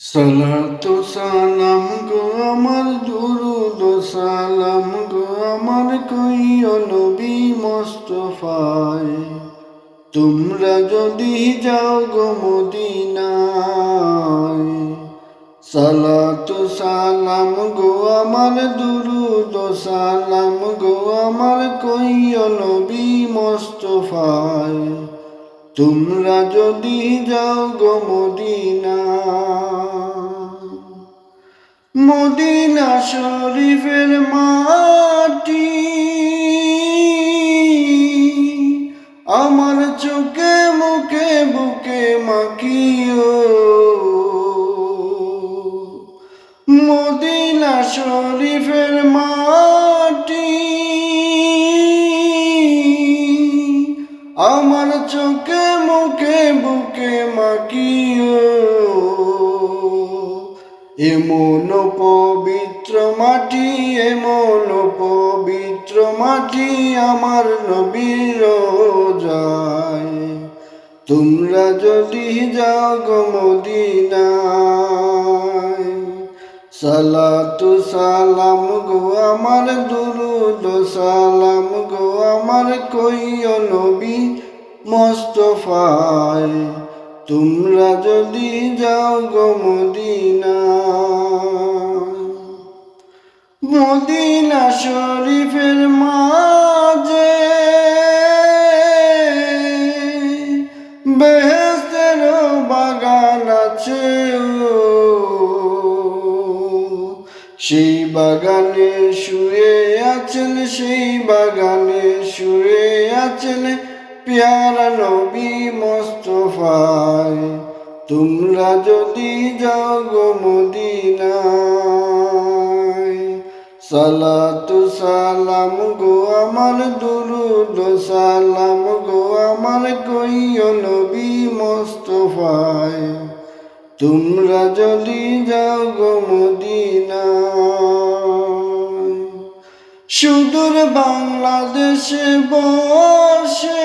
সালাতু সালাম গো আমার দুরুদ সালাম গো আমার কইও নবী মোস্তফায়। তোমরা যদি যাও গো মদিনায়, সালাতু সালাম গো আমার দুরুদ সালাম গো আমার কইও নবী মোস্তফায়। তোমরা যদি যাও গো মদিনা মদিনা শরীফের মাটি। আমার চোখে মুখে বুকে মাখিও। মদিনা শরীফের মাটি। আমার চোখে মুখে বুকে মাকিও এমন পবিত্র মাটি, এমন পবিত্র মাটি আমার নবীর যায় তোমরা যদি যাও গো মদিনায়, সালাতু সালাম গো আমার দুরুদ, সালাম গো আমার কইও নবী মোস্তফায়। তোমরা যদি যাও গো মদিনা মদিনা শরীফের মাঝে বেহেস্তের বাগান আছে। সেই বাগানে শুয়ে আছেন, সেই বাগানে শুয়ে আছেন পেয়ারা নবী মোস্তফায়, তোমরা যদি যাও মদিনায়, সালাতু সালাম গো আমার দুরুদ, সালাম গো আমার কইও নবী মোস্তফায়, তোমরা যদি যাও মদিনায়। সুদূর বাংলাদেশে বসে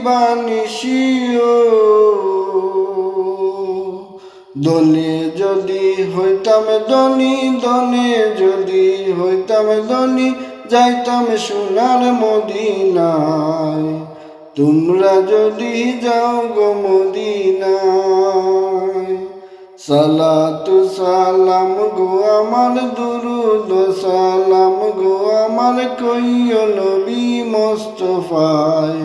দিবানিশিও দনে যদি হইতাম দনি দনে যদি হইতাম দনি যাইতাম সোনার মদিনায়। তোমরা যদি যাও গো মদিনায়। সালাতু সালাম গো আমার দুরুদ, সালাম গো আমার কইও নবী মোস্তফায়।